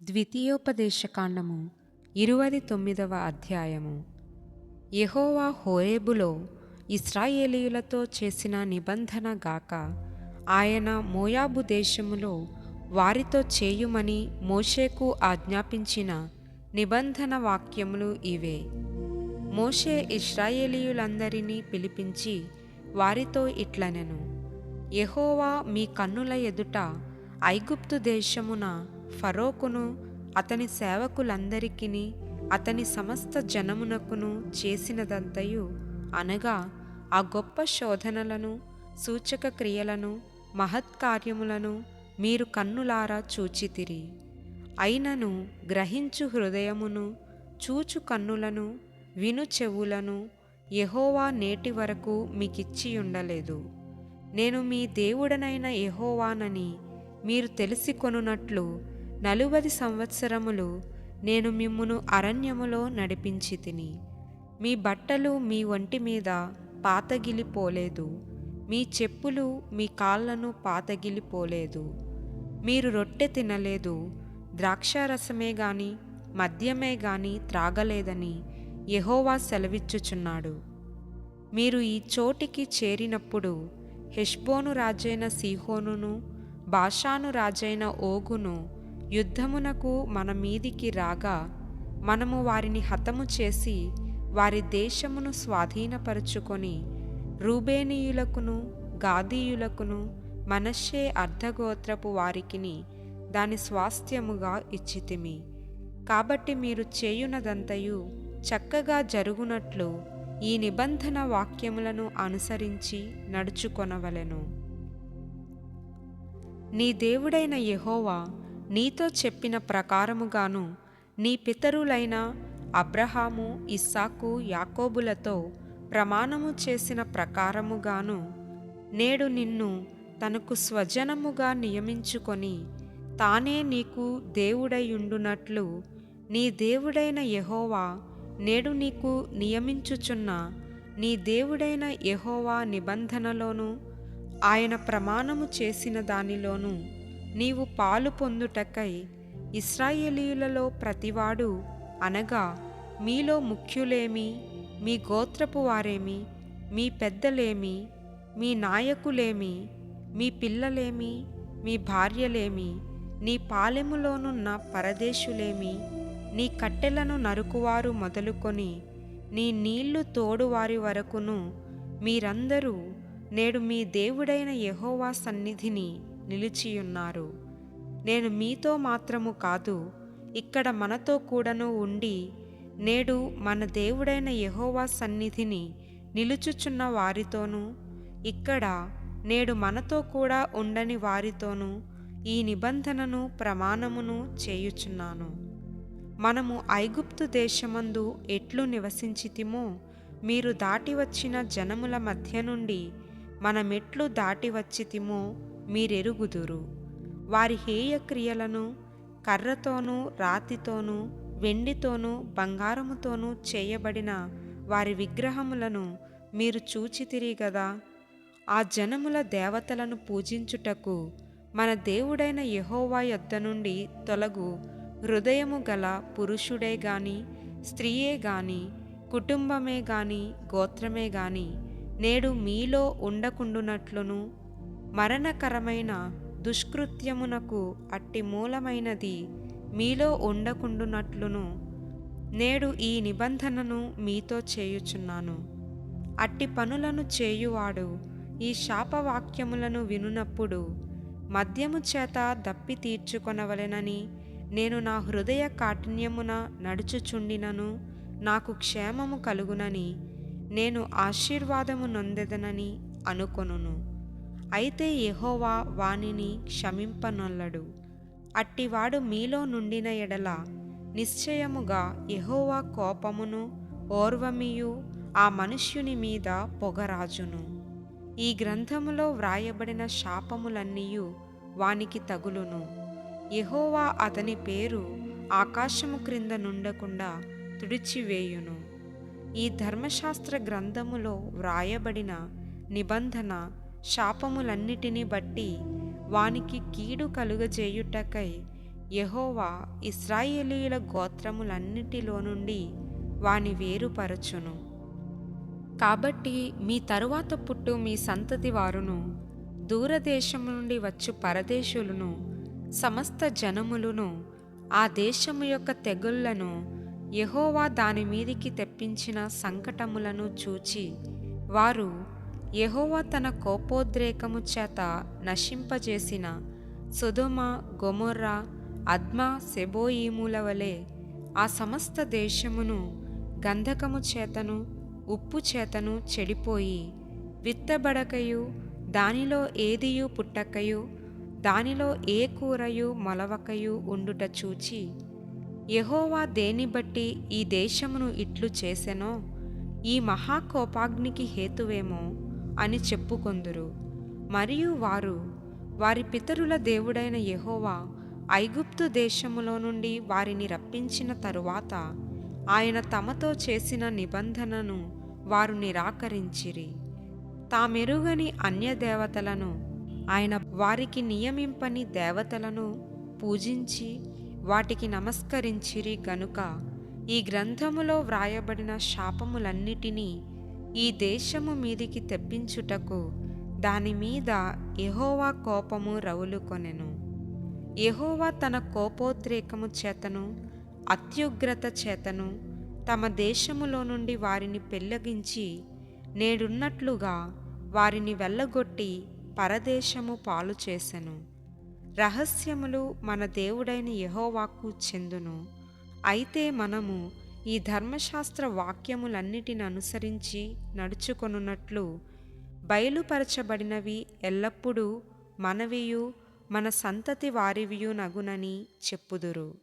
ద్వితీయోపదేశకాండము ఇరువది తొమ్మిదవ అధ్యాయము. యహోవా హోరేబులో ఇస్రాయేలీయులతో చేసిన నిబంధన గాక ఆయన మోయాబు దేశములో వారితో చేయుమని మోషేకు ఆజ్ఞాపించిన నిబంధన వాక్యములు ఇవే. మోషే ఇస్రాయేలీయులందరినీ పిలిపించి వారితో ఇట్లనెను యహోవా మీ కన్నుల ఎదుట ఐగుప్తు దేశమున ఫరోకును అతని సేవకులందరికిని అతని సమస్త జనమునకును చేసినదంతయు అనగా ఆ గొప్ప శోధనలను సూచక క్రియలను మహత్కార్యములను మీరు కన్నులారా చూచితిరి. అయినను గ్రహించు హృదయమును చూచు కన్నులను విను చెవులను యహోవా నేటి వరకు మీకిచ్చి ఉండలేదు నేను మీ దేవుడనైన యహోవానని మీరు తెలిసి నలువది సంవత్సరములు నేను మిమ్మును అరణ్యములో నడిపించి తిని. మీ బట్టలు మీ ఒంటి మీద పాతగిలిపోలేదు. మీ చెప్పులు మీ కాళ్ళను పాతగిలిపోలేదు. మీరు రొట్టె తినలేదు. ద్రాక్షారసమే గాని మద్యమే గాని త్రాగలేదని యహోవా సెలవిచ్చుచున్నాడు. మీరు ఈ చోటికి చేరినప్పుడు హెష్బోను రాజైన సీహోనును బాషాను రాజైన ఓగును యుద్ధమునకు మన మీదికి రాగా మనము వారిని హతము చేసి వారి దేశమును స్వాధీనపరుచుకొని రూబేనీయులకును గాదీయులకును మనషే అర్ధగోత్రపు వారికిని దాని స్వాస్థ్యముగా ఇచ్చితిమి. కాబట్టి మీరు చేయునదంతయు చక్కగా జరుగునట్లు ఈ నిబంధన వాక్యములను అనుసరించి నడుచుకొనవలెను. నీ దేవుడైన యహోవా నీతో చెప్పిన ప్రకారముగాను నీ పితరులైన అబ్రహాము ఇస్సాకు యాకోబులతో ప్రమాణము చేసిన ప్రకారముగాను నేడు నిన్ను తనకు స్వజనముగా నియమించుకొని తానే నీకు దేవుడయుండునట్లు నీ దేవుడైన యహోవా నేడు నీకు నియమించుచున్న నీ దేవుడైన యహోవా నిబంధనలోనూ ఆయన ప్రమాణము చేసిన దానిలోనూ నీవు పాలు పొందుటకై ఇస్రాయేలీలలో ప్రతివాడు అనగా మీలో ముఖ్యులేమి మీ గోత్రపు వారేమి మీ పెద్దలేమి మీ నాయకులేమి మీ పిల్లలేమి మీ భార్యలేమి నీ పాలెములోనున్న పరదేశులేమి నీ కట్టెలను నరుకువారు మొదలుకొని నీ నీళ్ళు తోడువారి వరకును మీరందరూ నేడు మీ దేవుడైన యహోవా సన్నిధిని నిలిచియున్నారు నేను మీతో మాత్రము కాదు ఇక్కడ మనతో కూడాను ఉండి నేడు మన దేవుడైన యహోవా సన్నిధిని నిలుచుచున్న వారితోనూ ఇక్కడ నేడు మనతో కూడా ఉండని వారితోనూ ఈ నిబంధనను ప్రమాణమును చేయుచున్నాను. మనము ఐగుప్తు దేశమందు ఎట్లు నివసించితిమో మీరు దాటి వచ్చిన జనముల మధ్య నుండి మనమెట్లు దాటి వచ్చితిమో మీరెరుగుదురు. వారి హేయ క్రియలను కర్రతోనూ రాతితోనూ వెండితోనూ బంగారముతోనూ చేయబడిన వారి విగ్రహములను మీరు చూచితిరి గదా. ఆ జనముల దేవతలను పూజించుటకు మన దేవుడైన యహోవా యొద్ద నుండి తొలగు హృదయము గల పురుషుడే గాని స్త్రీయే గాని కుటుంబమే గాని గోత్రమే గాని నేడు మీలో ఉండకుండునట్లును మరణకరమైన దుష్కృత్యమునకు అట్టి మూలమైనది మీలో ఉండకుండునట్లును. నేడు ఈ నిబంధనను మీతో చేయుచున్నాను. అట్టి పనులను చేయువాడు ఈ శాపవాక్యములను వినునప్పుడు మద్యము చేత దప్పి తీర్చుకొనవలెనని నేను నా హృదయ కాఠిన్యమున నడుచుచుండినను నాకు క్షేమము కలుగునని నేను ఆశీర్వాదము నొందెదనని అనుకొనును. అయితే యహోవా వానిని క్షమింపనొల్లడు. అట్టివాడు మీలో నుండిన ఎడల నిశ్చయముగా యహోవా కోపమును ఓర్వమియు ఆ మనుష్యుని మీద పొగరాజును. ఈ గ్రంథములో వ్రాయబడిన శాపములన్నీయు వానికి తగులును. యహోవా అతని పేరు ఆకాశము క్రింద నుండకుండా తుడిచివేయును. ఈ ధర్మశాస్త్ర గ్రంథములో వ్రాయబడిన నిబంధన శాపములన్నిటిని బట్టి వానికి కీడు కలుగజేయుటకై యహోవా ఇస్రాయేలీల గోత్రములన్నిటిలో నుండి వాని వేరుపరచును. కాబట్టి మీ తరువాత పుట్టు మీ సంతతి వారును దూరదేశము నుండి వచ్చు పరదేశులను సమస్త జనములను ఆ దేశము యొక్క తెగుళ్ళను యహోవా దాని మీదికి తెప్పించిన సంకటములను చూచి వారు యహోవా తన కోపోద్రేకము చేత నశింపజేసిన సుధుమ గొమొర్రా అద్మా సెబోయీముల వలె ఆ సమస్త దేశమును గంధకము చేతను ఉప్పు చేతను చెడిపోయి విత్తబడకయు దానిలో ఏదియు పుట్టకయు దానిలో ఏ కూరయు మొలవకయు ఉండుట చూచి యహోవా దేని బట్టి ఈ దేశమును ఇట్లు చేసెనో ఈ మహాకోపాగ్నికి హేతువేమో అని చెప్పుకొందురు. మరియు వారు వారి పితరుల దేవుడైన యహోవా ఐగుప్తు దేశములో నుండి వారిని రప్పించిన తరువాత ఆయన తమతో చేసిన నిబంధనను వారు నిరాకరించిరి. తామెరుగని అన్య దేవతలను ఆయన వారికి నియమింపని దేవతలను పూజించి వాటికి నమస్కరించిరి గనుక ఈ గ్రంథములో వ్రాయబడిన శాపములన్నిటినీ ఈ దేశము మీదికి తెప్పించుటకు దాని మీద యెహోవా కోపము రవులుకొనెను. ఎహోవా తన కోపోద్రేకము చేతను అత్యుగ్రత చేతను తమ దేశములో నుండి వారిని పెళ్ళగించి నేడున్నట్లుగా వారిని వెళ్ళగొట్టి పరదేశము పాలు చేసెను. రహస్యములు మన దేవుడైన యహోవాకు చెందును. అయితే మనము ఈ ధర్మశాస్త్ర వాక్యములన్నిటిని అనుసరించి నడుచుకొనున్నట్లు బయలుపరచబడినవి ఎల్లప్పుడూ మనవియు మన సంతతి వారివియు నగునని చెప్పుదురు.